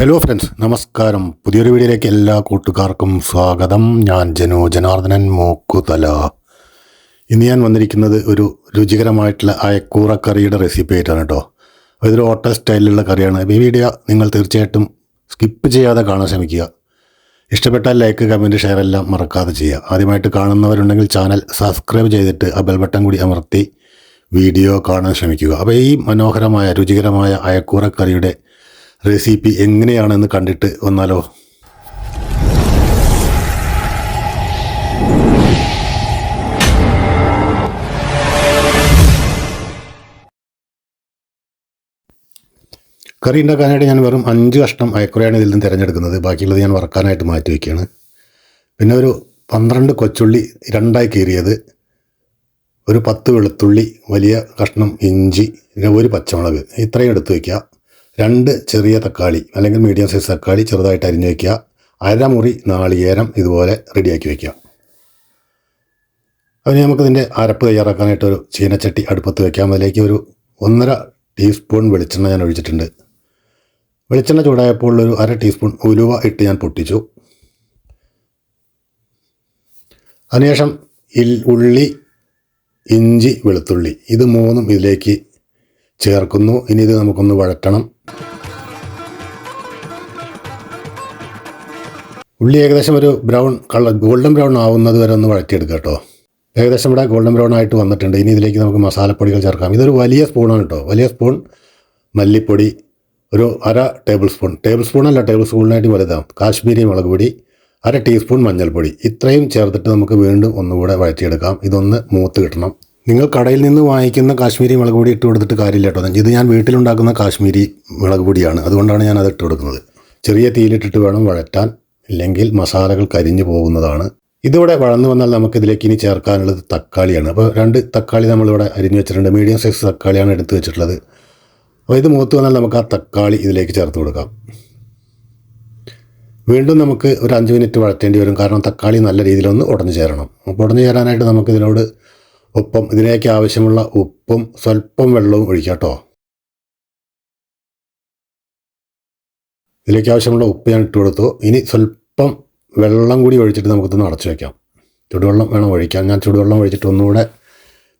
Hello friends നമസ്കാരം. പുതിയൊരു വീഡിയോയിലേക്ക് എല്ലാ കൂട്ടുകാർക്കും സ്വാഗതം. ഞാൻ ജനോ ജനാർദ്ദനൻ മൂക്കുതല. ഇന്ന് ഞാൻ വന്നിരിക്കുന്നത് ഒരു രുചികരമായിട്ടുള്ള അയക്കൂറ കറിയുടെ റെസിപ്പി ആയിട്ടാണ് കേട്ടോ. ഇതൊരു ഹോട്ടൽ സ്റ്റൈലിലുള്ള കറിയാണ്. ഈ വീഡിയോ നിങ്ങൾ തീർച്ചയായിട്ടും സ്കിപ്പ് ചെയ്യാതെ കാണാൻ ശ്രമിക്കുക. ഇഷ്ടപ്പെട്ടാൽ ലൈക്ക് കമന്റ് ഷെയർ എല്ലാം മറക്കാതെ ചെയ്യുക. ആദ്യമായിട്ട് കാണുന്നവരുണ്ടെങ്കിൽ ചാനൽ സബ്സ്ക്രൈബ് ചെയ്തിട്ട് ആ ബെൽ ബട്ടൺ കൂടി അമർത്തി വീഡിയോ കാണാൻ ശ്രമിക്കുക. അപ്പോൾ ഈ മനോഹരമായ രുചികരമായ അയക്കൂറ കറിയുടെ റെസിപ്പി എങ്ങനെയാണെന്ന് കണ്ടിട്ട് വന്നാലോ? കറി ഉണ്ടാക്കാനായിട്ട് ഞാൻ വെറും അഞ്ച് കഷ്ണം അയക്കുറയാണ് ഇതിൽ നിന്ന് തിരഞ്ഞെടുക്കുന്നത്. ബാക്കിയുള്ളത് ഞാൻ വറക്കാനായിട്ട് മാറ്റി വയ്ക്കുകയാണ്. പിന്നെ ഒരു പന്ത്രണ്ട് കൊച്ചുള്ളി രണ്ടായി കീറിയത് ഒരു പത്ത് വെളുത്തുള്ളി വലിയ കഷ്ണം ഇഞ്ചി പിന്നെ ഒരു പച്ചമുളക്. ഇത്രയും എടുത്ത് വയ്ക്കുക. രണ്ട് ചെറിയ തക്കാളി അല്ലെങ്കിൽ മീഡിയം സൈസ് തക്കാളി ചെറുതായിട്ട് അരിഞ്ഞു വയ്ക്കുക അരമുറി നാളികേരം ഇതുപോലെ റെഡിയാക്കി വയ്ക്കുക അതിന് നമുക്കിതിന്റെ അരപ്പ് തയ്യാറാക്കാനായിട്ട് ഒരു ചീനച്ചട്ടി അടുപ്പത്ത് വയ്ക്കാം അതിലേക്ക് ഒരു ഒന്നര ടീസ്പൂൺ വെളിച്ചെണ്ണ ഞാൻ ഒഴിച്ചിട്ടുണ്ട്. വെളിച്ചെണ്ണ ചൂടായപ്പോൾ ഒരു അര ടീസ്പൂൺ ഉലുവ ഇട്ട് ഞാൻ പൊട്ടിച്ചു. അതിനുശേഷം ഇൽ ഉള്ളി ഇഞ്ചി വെളുത്തുള്ളി ഇത് മൂന്നും ഇതിലേക്ക് ചേർക്കുന്നു. ഇനി ഇത് നമുക്കൊന്ന് വഴറ്റണം. ഉള്ളി ഏകദേശം ഒരു ബ്രൗൺ കളർ ഗോൾഡൻ ബ്രൗൺ ആവുന്നത് വരെ ഒന്ന് വഴറ്റിയെടുക്കുക കേട്ടോ. ഏകദേശം ഇവിടെ ഗോൾഡൻ ബ്രൗൺ ആയിട്ട് വന്നിട്ടുണ്ട്. ഇനി ഇതിലേക്ക് നമുക്ക് മസാലപ്പൊടികൾ ചേർക്കാം. ഇതൊരു വലിയ സ്പൂണാണ് കേട്ടോ. വലിയ സ്പൂൺ മല്ലിപ്പൊടി ഒരു അര ടേബിൾ സ്പൂൺ. ടേബിൾ സ്പൂണല്ല ടേബിൾ സ്പൂണിനായിട്ട് വലുതാണ് കാശ്മീരി മുളക് പൊടി അര ടീസ്പൂൺ മഞ്ഞൾപ്പൊടി. ഇത്രയും ചേർത്തിട്ട് നമുക്ക് വീണ്ടും ഒന്നുകൂടെ വഴറ്റിയെടുക്കാം. ഇതൊന്ന് മൂത്ത് കിട്ടണം. നിങ്ങൾ കടയിൽ നിന്ന് വാങ്ങിക്കുന്ന കാശ്മീരി മുളക് പൊടി ഇട്ട് കൊടുത്തിട്ട് കാര്യമില്ല കേട്ടോ. ഇത് ഞാൻ വീട്ടിലുണ്ടാക്കുന്ന കാശ്മീരി മുളക് പൊടിയാണ്. അതുകൊണ്ടാണ് ഞാൻ അത് ഇട്ട് കൊടുക്കുന്നത്. ചെറിയ തീയിലിട്ടിട്ട് വേണം വഴറ്റാൻ. അല്ലെങ്കിൽ മസാലകൾ കരിഞ്ഞു പോകുന്നതാണ്. ഇതിവിടെ വഴന്നു വന്നാൽ നമുക്ക് ഇതിലേക്ക് ഇനി ചേർക്കാനുള്ളത് തക്കാളിയാണ്. അപ്പോൾ രണ്ട് തക്കാളി നമ്മളിവിടെ അരിഞ്ഞു വെച്ചിട്ടുണ്ട്. മീഡിയം സൈസ് തക്കാളിയാണ് എടുത്തു വെച്ചിട്ടുള്ളത്. അപ്പോൾ ഇത് മൂത്ത് വന്നാൽ നമുക്ക് ആ തക്കാളി ഇതിലേക്ക് ചേർത്ത് കൊടുക്കാം. വീണ്ടും നമുക്ക് ഒരു അഞ്ച് മിനിറ്റ് വഴറ്റേണ്ടി വരും. കാരണം തക്കാളി നല്ല രീതിയിലൊന്ന് ഉടഞ്ഞു ചേരണം. അപ്പോൾ ഉടഞ്ഞു ചേരാനായിട്ട് നമുക്ക് ഇതിനോട് ഒപ്പം ഇതിലേക്ക് ആവശ്യമുള്ള ഉപ്പും സ്വല്പം വെള്ളവും ഒഴിക്കാം കേട്ടോ. ഇതിലേക്ക് ആവശ്യമുള്ള ഉപ്പ് ഞാൻ ഇട്ട് കൊടുത്തു. ഇനി സ്വല്പം വെള്ളം കൂടി ഒഴിച്ചിട്ട് നമുക്കിതൊന്ന് അടച്ചു വയ്ക്കാം ചുടുവെള്ളം വേണം ഒഴിക്കാൻ. ഞാൻ ചുടുവെള്ളം ഒഴിച്ചിട്ട് ഒന്നുകൂടെ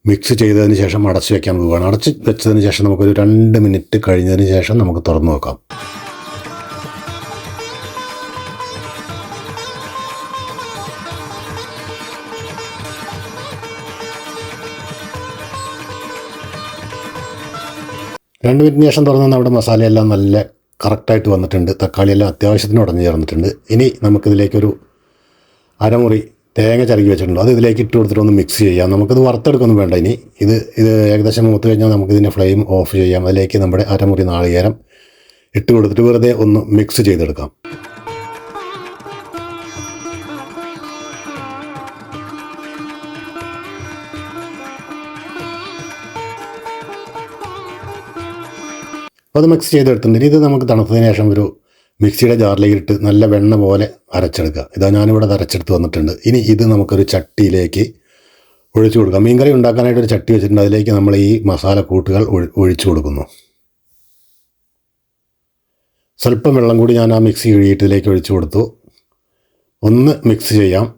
മിക്സ് ചെയ്തതിന് ശേഷം അടച്ചു വെക്കാൻ പോവുകയാണ്. അടച്ച് വെച്ചതിന് ശേഷം നമുക്കൊരു രണ്ട് മിനിറ്റ് കഴിഞ്ഞതിന് ശേഷം നമുക്ക് തുറന്നു നോക്കാം. രണ്ട് മിനിറ്റിന് ശേഷം തന്നെ നമ്മുടെ മസാലയെല്ലാം നല്ല കറക്റ്റായിട്ട് വന്നിട്ടുണ്ട്. തക്കാളിയെല്ലാം അത്യാവശ്യത്തിന് ഉടഞ്ഞു ചേർന്നിട്ടുണ്ട്. ഇനി നമുക്കിതിലേക്കൊരു അരമുറി തേങ്ങ ചിരകി വെച്ചിട്ടുണ്ട്. അത് ഇതിലേക്ക് ഇട്ട് കൊടുത്തിട്ട് ഒന്ന് മിക്സ് ചെയ്യാം. നമുക്കിത് വറുത്തെടുക്കൊന്നും വേണ്ട ഇനി. ഇത് ഇത് ഏകദേശം മൂത്ത് കഴിഞ്ഞാൽ നമുക്കിതിന്റെ ഫ്ലെയിം ഓഫ് ചെയ്യാം. അതിലേക്ക് നമ്മുടെ അരമുറി നാളികേരം ഇട്ട് കൊടുത്തിട്ട് വെറുതെ ഒന്ന് മിക്സ് ചെയ്തെടുക്കാം. അപ്പോൾ അത് മിക്സ് ചെയ്തെടുത്തിട്ടുണ്ട്. ഇനി ഇത് നമുക്ക് തണുത്തതിന് ശേഷം ഒരു മിക്സിയുടെ ജാറിലേക്ക് ഇട്ട് നല്ല വെണ്ണ പോലെ അരച്ചെടുക്കുക. ഇതാ ഞാനിവിടെ അരച്ചെടുത്ത് വന്നിട്ടുണ്ട്. ഇനി ഇത് നമുക്കൊരു ചട്ടിയിലേക്ക് ഒഴിച്ചു കൊടുക്കാം. മീൻകറി ഉണ്ടാക്കാനായിട്ട് ഒരു ചട്ടി വെച്ചിട്ടുണ്ട്. അതിലേക്ക് നമ്മൾ ഈ മസാല കൂട്ടുകൾ ഒഴി- ഒഴിച്ചു കൊടുക്കുന്നു. സ്വല്പം വെള്ളം കൂടി ഞാൻ ആ മിക്സി കഴുകിയിട്ട് ഇതിലേക്ക് ഒഴിച്ചു കൊടുത്തു. ഒന്ന് മിക്സ് ചെയ്യാം.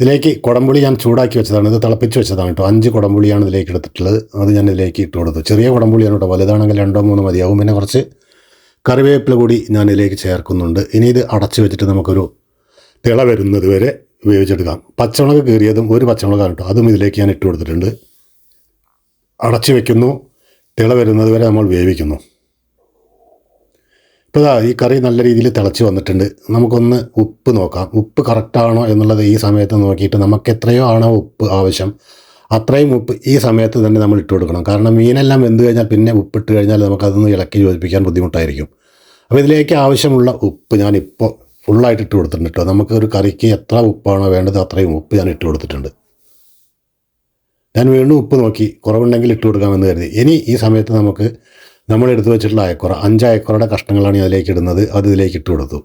ഇതിലേക്ക് കുടംപുളി ഞാൻ ചൂടാക്കി വെച്ചതാണ്. ഇത് തിളപ്പിച്ച് വെച്ചതാണ് കേട്ടോ. അഞ്ച് കുടംപുളിയാണ് ഇതിലേക്ക് എടുത്തിട്ടുള്ളത്. അത് ഞാൻ ഇതിലേക്ക് ഇട്ട് കൊടുത്തു. ചെറിയ കുടംപുളിയാണ് കേട്ടോ. വലുതാണെങ്കിൽ രണ്ടോ മൂന്നോ മതിയാവും. പിന്നെ കുറച്ച് കറിവേപ്പില കൂടി ഞാൻ ഇതിലേക്ക് ചേർക്കുന്നുണ്ട്. ഇനി ഇത് അടച്ച് വെച്ചിട്ട് നമുക്കൊരു തിള വരുന്നത് വരെ വേവിച്ചെടുക്കാം പച്ചമുളക് കീറിയതും ഒരു പച്ചമുളകാണ് കേട്ടോ. അതും ഇതിലേക്ക് ഞാൻ ഇട്ട് കൊടുത്തിട്ടുണ്ട്. അടച്ച് വെക്കുന്നു. തിള വരുന്നത് വരെ നമ്മൾ വേവിക്കുന്നു. ഇപ്പോൾ ഈ കറി നല്ല രീതിയിൽ തിളച്ച് വന്നിട്ടുണ്ട്. നമുക്കൊന്ന് ഉപ്പ് നോക്കാം. ഉപ്പ് കറക്റ്റാണോ എന്നുള്ളത് ഈ സമയത്ത് നോക്കിയിട്ട് നമുക്ക് എത്രയോ ആണോ ഉപ്പ് ആവശ്യം. അത്രയും ഉപ്പ് ഈ സമയത്ത് തന്നെ നമ്മൾ ഇട്ട് കൊടുക്കണം. കാരണം മീനെല്ലാം വെന്ത് കഴിഞ്ഞാൽ പിന്നെ ഉപ്പിട്ട് കഴിഞ്ഞാൽ നമുക്കതൊന്ന് ഇളക്കി യോജിപ്പിക്കാൻ ബുദ്ധിമുട്ടായിരിക്കും. അപ്പോൾ ഇതിലേക്ക് ആവശ്യമുള്ള ഉപ്പ് ഞാനിപ്പോൾ ഫുള്ളായിട്ട് ഇട്ട് കൊടുത്തിട്ടുണ്ട് കേട്ടോ. നമുക്ക് ഒരു കറിക്ക് എത്ര ഉപ്പാണോ വേണ്ടത് അത്രയും ഉപ്പ് ഞാൻ ഇട്ട് കൊടുത്തിട്ടുണ്ട്. ഞാൻ വീണ്ടും ഉപ്പ് നോക്കി കുറവുണ്ടെങ്കിൽ ഇട്ട് കൊടുക്കാമെന്ന് കരുതി. ഇനി ഈ സമയത്ത് നമുക്ക് നമ്മൾ എടുത്തു വെച്ചിട്ടുള്ള അയക്കുറ അഞ്ച് അയക്കുറയുടെ കഷ്ണങ്ങളാണ് അതിലേക്ക് ഇടുന്നത്. അത് ഇതിലേക്ക് ഇട്ട് കൊടുത്തു.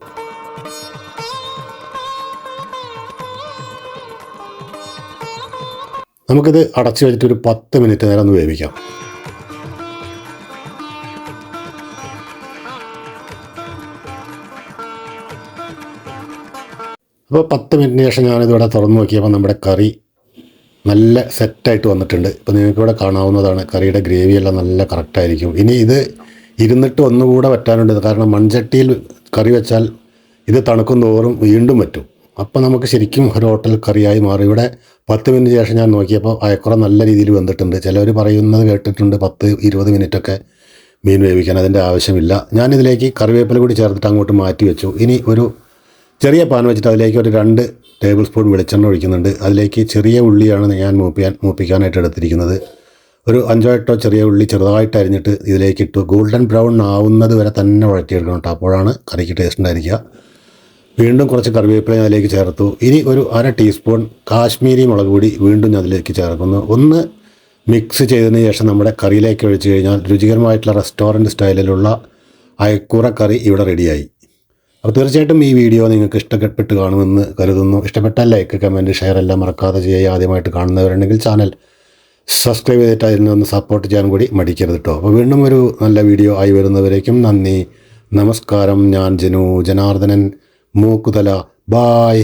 നമുക്കിത് അടച്ചു വെച്ചിട്ട് ഒരു പത്ത് മിനിറ്റ് നേരം ഒന്ന് വേവിക്കാം. അപ്പോൾ പത്ത് മിനിറ്റിന് ശേഷം ഞാനിതിവിടെ തുറന്നു നോക്കിയപ്പോൾ നമ്മുടെ കറി നല്ല സെറ്റായിട്ട് വന്നിട്ടുണ്ട്. ഇപ്പോൾ നിങ്ങൾക്ക് ഇവിടെ കാണാവുന്നതാണ് കറിയുടെ ഗ്രേവിയെല്ലാം നല്ല കറക്റ്റായിരിക്കും ഇനി ഇത് ഇരുന്നിട്ട് ഒന്നുകൂടെ വറ്റാനുണ്ട്. കാരണം മൺചട്ടിയിൽ കറി വെച്ചാൽ ഇത് തണുക്കും തോറും വീണ്ടും പറ്റും അപ്പോൾ നമുക്ക് ശരിക്കും ഒരു ഹോട്ടൽ കറിയായി മാറും. ഇവിടെ പത്ത് മിനിറ്റ് ശേഷം ഞാൻ നോക്കിയപ്പോൾ അയക്കുറ നല്ല രീതിയിൽ വന്നിട്ടുണ്ട് ചിലവർ പറയുന്നത് കേട്ടിട്ടുണ്ട് പത്ത് ഇരുപത് മിനിറ്റൊക്കെ മീൻ വേവിക്കാൻ അതിന്റെ ആവശ്യമില്ല. ഞാനിതിലേക്ക് കറിവേപ്പില കൂടി ചേർത്തിട്ട് അങ്ങോട്ട് മാറ്റി വെച്ചു. ഇനി ഒരു ചെറിയ പാൻ വെച്ചിട്ട് അതിലേക്ക് ഒരു രണ്ട് ടേബിൾ സ്പൂൺ വെളിച്ചെണ്ണ ഒഴിക്കുന്നുണ്ട്. അതിലേക്ക് ചെറിയ ഉള്ളിയാണ് ഞാൻ മൂപ്പിക്കാൻ മൂപ്പിക്കാനായിട്ട് എടുത്തിരിക്കുന്നത്. ഒരു അഞ്ചോ എട്ടോ ചെറിയ ഉള്ളി ചെറുതായിട്ട് അരിഞ്ഞിട്ട് ഇതിലേക്ക് ഇട്ടു. ഗോൾഡൻ ബ്രൗൺ ആവുന്നത് വരെ തന്നെ വഴറ്റിയെടുക്കണം കേട്ടോ അപ്പോഴാണ് കറിക്ക് ടേസ്റ്റ് ഉണ്ടായിരിക്കുക. വീണ്ടും കുറച്ച് കറിവേപ്പില അതിലേക്ക് ചേർത്തു. ഇനി ഒരു അര ടീസ്പൂൺ കാശ്മീരി മുളക് പൊടി വീണ്ടും ഞാൻ അതിലേക്ക് ചേർക്കുന്നു. ഒന്ന് മിക്സ് ചെയ്തതിന് ശേഷം നമ്മുടെ കറിയിലേക്ക് ഒഴിച്ചു കഴിഞ്ഞാൽ രുചികരമായിട്ടുള്ള റെസ്റ്റോറന്റ് സ്റ്റൈലിലുള്ള അയക്കൂറ കറി ഇവിടെ റെഡിയായി അപ്പോൾ തീർച്ചയായിട്ടും ഈ വീഡിയോ നിങ്ങൾക്ക് ഇഷ്ടപ്പെട്ട് കാണുമെന്ന് കരുതുന്നു. ഇഷ്ടപ്പെട്ടാൽ ലൈക്ക് കമന്റ് ഷെയർ എല്ലാം മറക്കാതെ ചെയ്യുക ആദ്യമായിട്ട് കാണുന്നവരുണ്ടെങ്കിൽ ചാനൽ സബ്സ്ക്രൈബ് ചെയ്തിട്ട് അതിൽ ഒന്ന് സപ്പോർട്ട് ചെയ്യാൻ കൂടി മടിക്കരുത് കേട്ടോ അപ്പോൾ വീണ്ടും ഒരു നല്ല വീഡിയോ ആയി വരുന്നവരേക്കും നന്ദി. നമസ്കാരം. ഞാൻ ജനു ജനാർദ്ദനൻ. മൂക്കുതല. ബായ്